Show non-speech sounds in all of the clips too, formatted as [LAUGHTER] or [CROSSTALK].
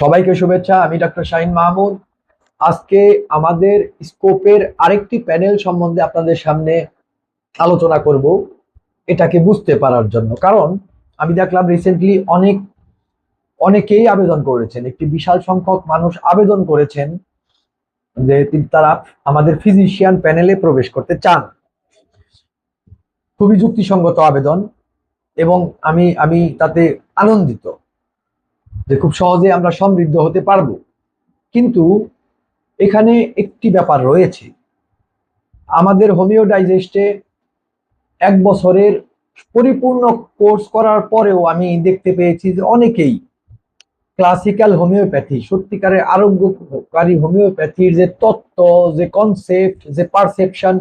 সবাইকে শুভেচ্ছা, আমি ডক্টর শাহিন মাহমুদ। আজকে আমাদের স্কোপের আরেকটি প্যানেল সম্বন্ধে আপনাদের সামনে আলোচনা করব এটাকে বুঝতে পারার জন্য। কারণ আমি দেখলাম রিসেন্টলি অনেক, অনেকেই আবেদন করেছেন, একটি বিশাল সংখ্যক মানুষ আবেদন করেছেন যে তারা আমাদের ফিজিশিয়ান প্যানেলে প্রবেশ করতে চান। খুবই যুক্তিসঙ্গত আবেদন এবং আমি আমি তাতে আনন্দিত। যে খুব সহজে আমরা সমৃদ্ধ হতে পারব। কিন্তু এখানে একটি ব্যাপার রয়েছে। আমাদের হোমিও ডাইজেস্টে এক বছরের পরিপূর্ণ কোর্স করার পরেও আমি দেখতে পেয়েছি যে অনেকেই ক্লাসিক্যাল হোমিওপ্যাথি সত্যিকারের আরোগ্যকারী হোমিওপ্যাথির যে তত্ত্ব, যে কনসেপ্ট, যে পারসেপশন,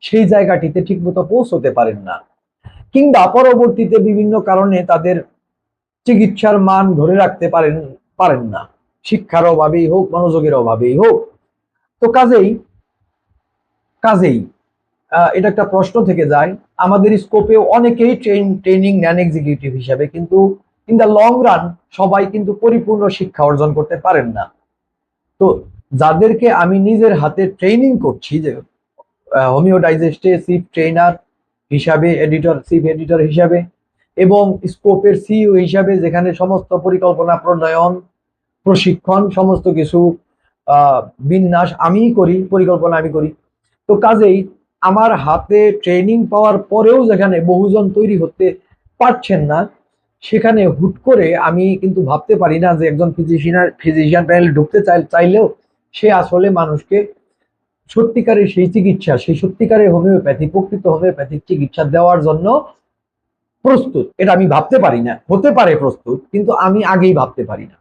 সেই জায়গাটিতে ঠিকমতো পৌঁছতে পারেন না। কিংবা পরবর্তীতে বিভিন্ন কারণে তাদের চিকিৎসার মান ধরে রাখতে পারেন পারেন না। শিক্ষার অভাবেই হোক, মনোযোগের অভাবেই হোক। তো কাজেই কাজেই এটা একটা প্রশ্ন থেকে যায়। আমাদের স্কোপে অনেকেই ট্রেন ট্রেনিং নেন এক্সিকিউটিভ হিসাবে, কিন্তু ইন দ্য লং রান সবাই কিন্তু পরিপূর্ণ শিক্ষা অর্জন করতে পারেন না। তো যাদেরকে আমি নিজের হাতে ট্রেনিং করছি যে হোমিও ডাইজেস্টে চিফ ট্রেনার হিসাবে এডিটর চিফ এডিটর হিসাবে এবং স্কোপের সিইও হিসাবে যেখানে সমস্ত পরিকল্পনা, প্রণয়ন, প্রশিক্ষণ, সমস্ত কিছু বিন্যাস আমিই করি, পরিকল্পনা আমি করি। তো কাজেই আমার হাতে ট্রেনিং পাওয়ার পরেও যেখানে বহুজন তৈরি হতে পারছেন না, সেখানে হুট করে আমি কিন্তু ভাবতে পারি না যে একজন ফিজিশিয়ান ফিজিশিয়ান প্যানেল ঢুকতে চাই, চাইলেও সে আসলে মানুষকে সত্যিকারের সেই চিকিৎসা, সেই সত্যিকারের হোমিওপ্যাথি, প্রকৃত হোমিওপ্যাথিক চিকিৎসা দেওয়ার জন্য প্রস্তুত। এটা আমি ভাবতে পারি না। হতে পারে প্রস্তুত, কিন্তু আমি আগেই ভাবতে পারি না।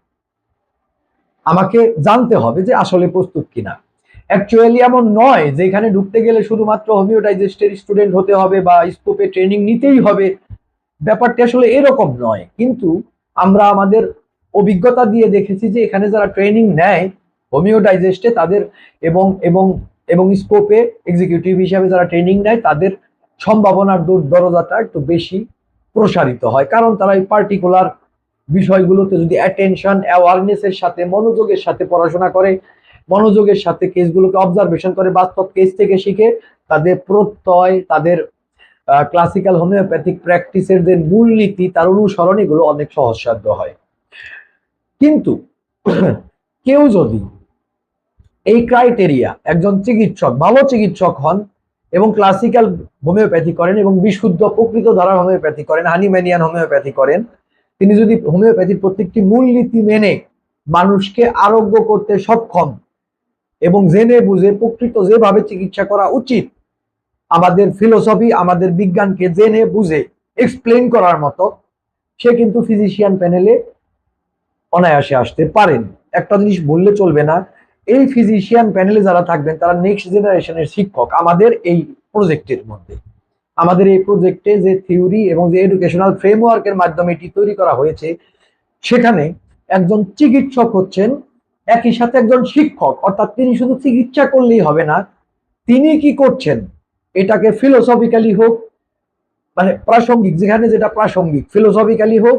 আমাকে জানতে হবে যে আসলে প্রস্তুত কিনা। অ্যাকচুয়ালি এমন নয় যে এখানে ঢুকতে গেলে শুধুমাত্র হোমিওডাইজেস্টের স্টুডেন্ট হতে হবে বা স্কোপে ট্রেনিং নিতেই হবে। ব্যাপারটি আসলে এরকম নয়। কিন্তু আমরা আমাদের অভিজ্ঞতা দিয়ে দেখেছি যে এখানে যারা ট্রেনিং নেয় হোমিওডাইজেস্টে তাদের এবং এবং এবং স্কোপে এক্সিকিউটিভ হিসাবে যারা ট্রেনিং নেয়, তাদের সম্ভাবনার দূর দরজাটা একটু বেশি। প্রসারিত হয়। কারণ তারা এই পার্টিকুলার বিষয়গুলোতে যদি অ্যাটেনশন অ্যাওয়ারনেসের সাথে, মনোযোগের সাথে পড়াশোনা করে, মনোযোগের সাথে কেসগুলোকে অবজারভেশন করে, বাস্তব কেস থেকে শিখে তাদের প্রত্যয়, তাদের ক্লাসিক্যাল হোমিওপ্যাথিক প্র্যাকটিসের যে মূলনীতি, তার অনুসরণ এগুলো অনেক সহজসাধ্য হয়। কিন্তু [CLEARS THROAT] কেউ যদি এই ক্রাইটেরিয়া একজন চিকিৎসক, ভালো চিকিৎসক হন এবং ক্লাসিক্যাল হোমিওপ্যাথি করেন এবং বিশুদ্ধ প্রকৃত ধারার হোমিওপ্যাথি করেন হানিম্যানিয়ান হোমিওপ্যাথি করেন। তিনি যদি হোমিওপ্যাথির প্রত্যেকটি মূলনীতি মেনে মানুষকে আরোগ্য করতে সক্ষম এবং জেনে বুঝে প্রকৃত যেভাবে চিকিৎসা করা উচিত, আমাদের ফিলোসফি আমাদের বিজ্ঞানকে জেনে বুঝে এক্সপ্লেন করার মতো, সে কিন্তু ফিজিশিয়ান প্যানেলে অনায়াসে আসতে পারেন। একটা জিনিস বললে চলবে না এই ফিজিশিয়ান প্যানেলে যারা থাকবেন, তারা নেক্সট জেনারেশনের শিক্ষক আমাদের এই প্রজেক্টের মধ্যে। আমাদের এই প্রজেক্টে যে থিওরি এবং যে এডুকেশনাল ফ্রেমওয়ার্কের মাধ্যমে এটি তৈরি করা হয়েছে, সেখানে একজন চিকিৎসক হচ্ছেন, একই সাথে একজন শিক্ষক, অর্থাৎ তিনি শুধু চিকিৎসা করলেই হবে না, তিনি কি করছেন? এটাকে ফিলোসফিক্যালি হোক মানে প্রাসঙ্গিক, যেখানে যেটা প্রাসঙ্গিক ফিলোসফিক্যালি হোক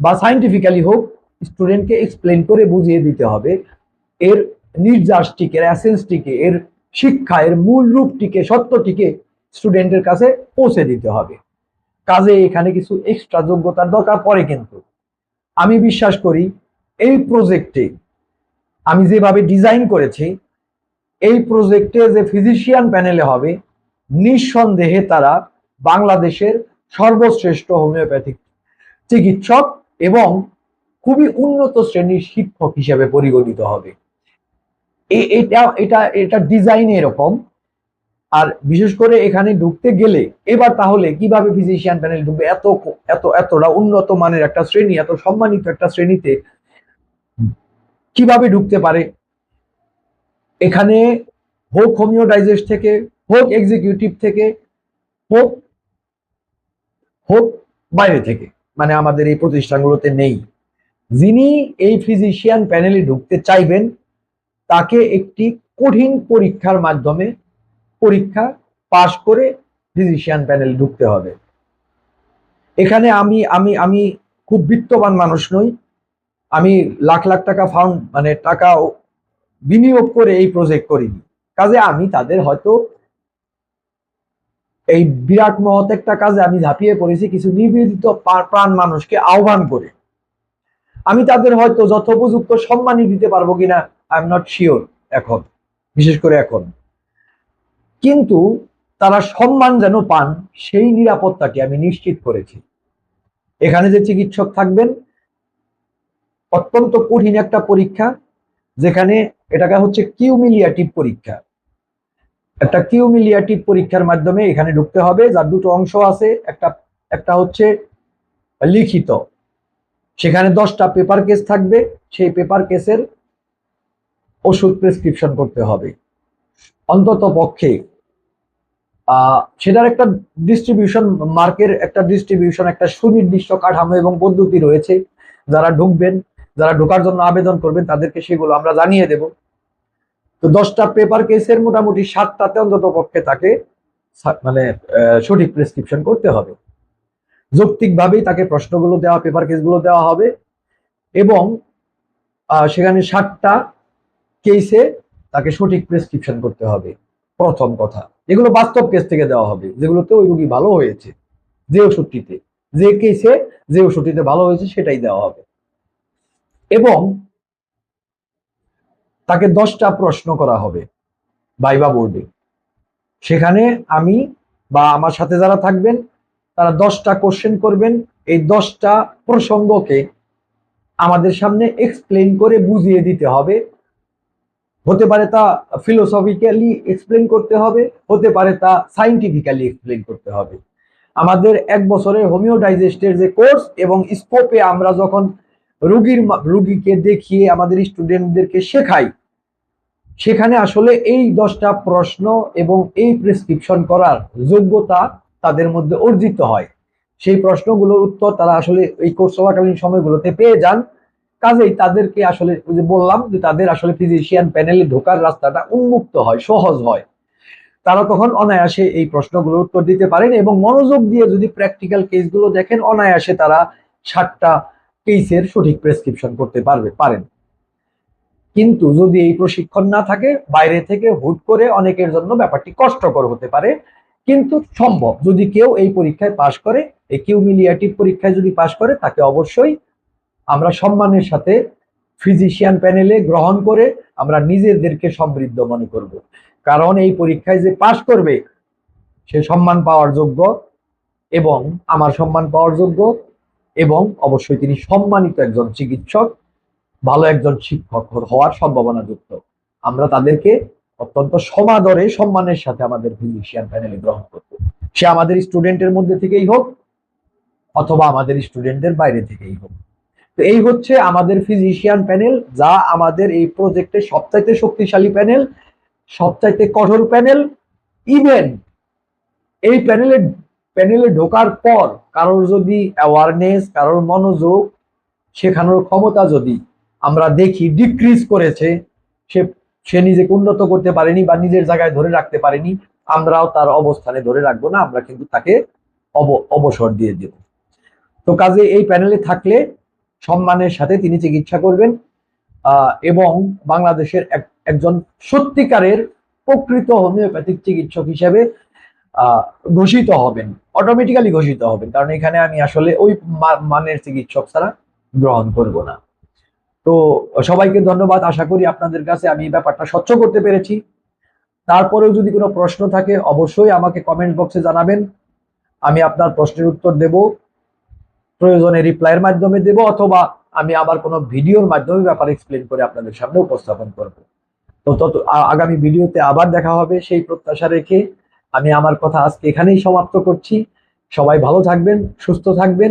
বা সাইন্টিফিক্যালি হোক স্টুডেন্টকে এক্সপ্লেন করে বুঝিয়ে দিতে হবে। এর নির্যাসটিকে অ্যাসেন্সটিকে এর শিক্ষা, এর মূল রূপটিকে সত্যটিকে স্টুডেন্টের কাছে পৌঁছে দিতে হবে। কাজে এখানে কিছু এক্সট্রা যোগ্যতার দরকার পড়ে কিন্তু। আমি বিশ্বাস করি, এই প্রজেক্টে আমি যেভাবে ডিজাইন করেছি, এই প্রজেক্টে যে ফিজিশিয়ান প্যানেলে হবে, নিঃসন্দেহে তারা বাংলাদেশের সর্বশ্রেষ্ঠ হোমিওপ্যাথিক চিকিৎসক এবং খুবই উন্নত শ্রেণির শিক্ষক হিসেবে পরিগণিত হবে। এটা এটা এটা ডিজাইন এরকম। আর বিশেষ করে এখানে ঢুকতে গেলে, এবার তাহলে কীভাবে ফিজিশিয়ান প্যানেল ঢুকবে? এত এত, এতটা উন্নত মানের একটা শ্রেণি, এত সম্মানিত একটা শ্রেণীতে কীভাবে ঢুকতে পারে? এখানে হোক হোমিও ডাইজেস্ট থেকে, হোক এক্সিকিউটিভ থেকে, হোক হোক বাইরে থেকে মানে আমাদের এই প্রতিষ্ঠানগুলোতে নেই। যিনি এই ফিজিশিয়ান প্যানেলে ঢুকতে চাইবেন তাকে একটি কঠিন পরীক্ষার মাধ্যমে পরীক্ষা পাশ করে ফিজিশিয়ান প্যানেল ঢুকতে হবে। এখানে আমি আমি আমি খুব বিত্তবান মানুষ নই। আমি লাখ লাখ টাকা ফাউন্ড মানে টাকা বিনিয়োগ করে এই প্রজেক্ট করিনি। কাজে আমি তাদের হয়তো এই বিরাট মহৎ একটা কাজে আমি ঝাঁপিয়ে পড়েছি, কিছু নিবেদিত প্রাণ মানুষকে আহ্বান করে। আমি তাদের হয়তো যথোপযুক্ত সম্মানই দিতে পারব কিনা আই এম নট শিওর এখন, বিশেষ করে এখন। কিন্তু তারা সম্মান যেন পান, সেই নিরাপত্তাকে আমি নিশ্চিত করেছি। এখানে যে চিকিৎসক থাকবেন, অত্যন্ত কঠিন একটা পরীক্ষা, যেখানে এটাকে হচ্ছে কিউমিলিয়াটিভ পরীক্ষা। একটা কিউমিলিয়াটিভ পরীক্ষার মাধ্যমে এখানে ঢুকতে হবে, যার দুটো অংশ আছে, একটা একটা হচ্ছে লিখিত। সেখানে দশটা পেপার কেস থাকবে, সেই পেপার কেসের ওষুধ প্রেসক্রিপশন করতে হবে। অন্তত পক্ষে সেটার একটা ডিস্ট্রিবিউশন মার্কের একটা ডিস্ট্রিবিউশন একটা সুনির্দিষ্ট কাঠামো এবং পদ্ধতি রয়েছে। যারা ঢুকবেন, যারা ঢোকার জন্য আবেদন করবেন, তাদেরকে সেগুলো আমরা জানিয়ে দেব। তো দশটা পেপার কেসের মোটামুটি সাতটাতে অন্তত পক্ষে তাকে মানে সঠিক প্রেসক্রিপশন করতে হবে। যৌক্তিকভাবেই তাকে প্রশ্নগুলো দেওয়া পেপার কেসগুলো দেওয়া হবে এবং সেখানে ষাটটা কেসে তাকে সঠিক প্রেসক্রিপশন করতে হবে। প্রথম কথা। এগুলো বাস্তব কেস থেকে দেওয়া হবে। যেগুলোতে ওই রুগী ভালো হয়েছে, যে ওষুধটিতে। যে কেসে যে ওষুধটিতে ভালো হয়েছে, সেটাই দেওয়া হবে। এবং তাকে দশটা প্রশ্ন করা হবে বাইবা বোর্ডে। সেখানে আমি বা আমার সাথে যারা থাকবেন, তারা দশটা কোশ্চেন করবেন। এই দশটা প্রসঙ্গকে আমাদের সামনে এক্সপ্লেন করে বুঝিয়ে দিতে হবে। হতে পারে তা ফিলোসফিক্যালি এক্সপ্লেন করতে হবে, হতে পারে তা সাইন্টিফিক্যালি এক্সপ্লেন করতে হবে। আমাদের এক বছরের হোমিও ডাইজেস্টের যে কোর্স এবং স্কোপে আমরা যখন রুগীর রুগীকে দেখিয়ে আমাদের স্টুডেন্টদেরকে শেখাই, সেখানে আসলে এই দশটা প্রশ্ন এবং এই প্রেসক্রিপশন করার যোগ্যতা তাদের মধ্যে অর্জিত হয়। সেই প্রশ্নগুলোর উত্তর তারা আসলে এই কোর্স চলাকালীন সময়গুলোতে পেয়ে যান। কাজেই তাদেরকে আসলে ওই যে বললাম যে তাদের আসলে ফিজিশিয়ান প্যানেলে ঢোকার রাস্তাটা উন্মুক্ত হয়, সহজ হয়। তারা তখন অনায়াসে এই প্রশ্নগুলোর উত্তর দিতে পারেন এবং মনোযোগ দিয়ে যদি প্র্যাকটিক্যাল কেসগুলো দেখেন, অনায়াসে তারা ষাটটা কেসের সঠিক প্রেসক্রিপশন করতে পারবে, পারেন। কিন্তু যদি এই প্রশিক্ষণ না থাকে, বাইরে থেকে হুট করে অনেকের জন্য ব্যাপারটি কষ্টকর হতে পারে। কিন্তু সম্ভব, যদি কেউ এই পরীক্ষায় পাশ করে, এই কিউমিলিয়াটিভ পরীক্ষায় যদি পাশ করে, তাকে অবশ্যই আমরা সম্মানের সাথে ফিজিশিয়ান প্যানেলে গ্রহণ করে আমরা নিজেদেরকে সমৃদ্ধ মনে করব। কারণ এই পরীক্ষায় যে পাশ করবে, সে সম্মান পাওয়ার যোগ্য এবং আমার সম্মান পাওয়ার যোগ্য এবং অবশ্যই তিনি সম্মানিত একজন চিকিৎসক, ভালো একজন শিক্ষক হওয়ার সম্ভাবনা যুক্ত আমরা তাদেরকে অত্যন্ত সমাদরে, সম্মানের সাথে আমাদের ফিজিশিয়ান প্যানেলে গ্রহণ করব। সে আমাদের স্টুডেন্টের মধ্যে থেকেই হোক অথবা আমাদের স্টুডেন্টদের বাইরে থেকেই হোক। তো এই হচ্ছে আমাদের ফিজিশিয়ান প্যানেল যা আমাদের এই প্রজেক্টের সবচাইতে শক্তিশালী প্যানেল সবচাইতে কঠোর প্যানেল ইভেন এই প্যানেলে প্যানেলে ঢোকার পর কারোর যদি অ্যাওয়ারনেস কারোর মনোযোগ, শেখানোর ক্ষমতা যদি আমরা দেখি ডিক্রিজ করেছে, সে সে নিজেকে উন্নত করতে পারেনি বা নিজের জায়গায় ধরে রাখতে পারেনি, আমরাও তার অবস্থানে ধরে রাখব না, আমরা কিন্তু তাকে অব- অবসর দিয়ে দেব। তো কাজে এই প্যানেলে থাকলে সম্মানের সাথে তিনি চিকিৎসা করবেন এবং বাংলাদেশের এক- একজন সত্যিকারের প্রকৃত হোমিওপ্যাথিক চিকিৎসক হিসেবে ঘোষিত হবেন অটোমেটিক্যালি ঘোষিত হবেন। কারণ এখানে আমি আসলে ওই মানের চিকিৎসক ছাড়া গ্রহণ করব না। তো সবাইকে ধন্যবাদ। আশা করি আপনাদের কাছে আমি এই ব্যাপারটা স্বচ্ছ করতে পেরেছি। তারপরেও যদি কোনো প্রশ্ন থাকে, অবশ্যই আমাকে কমেন্ট বক্সে জানাবেন। আমি আপনার প্রশ্নের উত্তর দেব। প্রয়োজনে রিপ্লাইয়ের মাধ্যমে দেব অথবা আমি আবার কোনো ভিডিওর মাধ্যমে ব্যাপার এক্সপ্লেন করে আপনাদের সামনে উপস্থাপন করব। তো তত আগামী ভিডিওতে আবার দেখা হবে সেই প্রত্যাশা রেখে আমি আমার কথা আজকে এখানেই সমাপ্ত করছি। সবাই ভালো থাকবেন, সুস্থ থাকবেন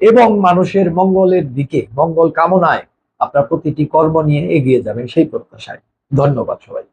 এবং মানুষের মঙ্গলের দিকে, মঙ্গল কামনায় আপনার প্রতিটি কর্ম নিয়ে এগিয়ে যাবেন সেই প্রত্যাশায়। ধন্যবাদ সবাই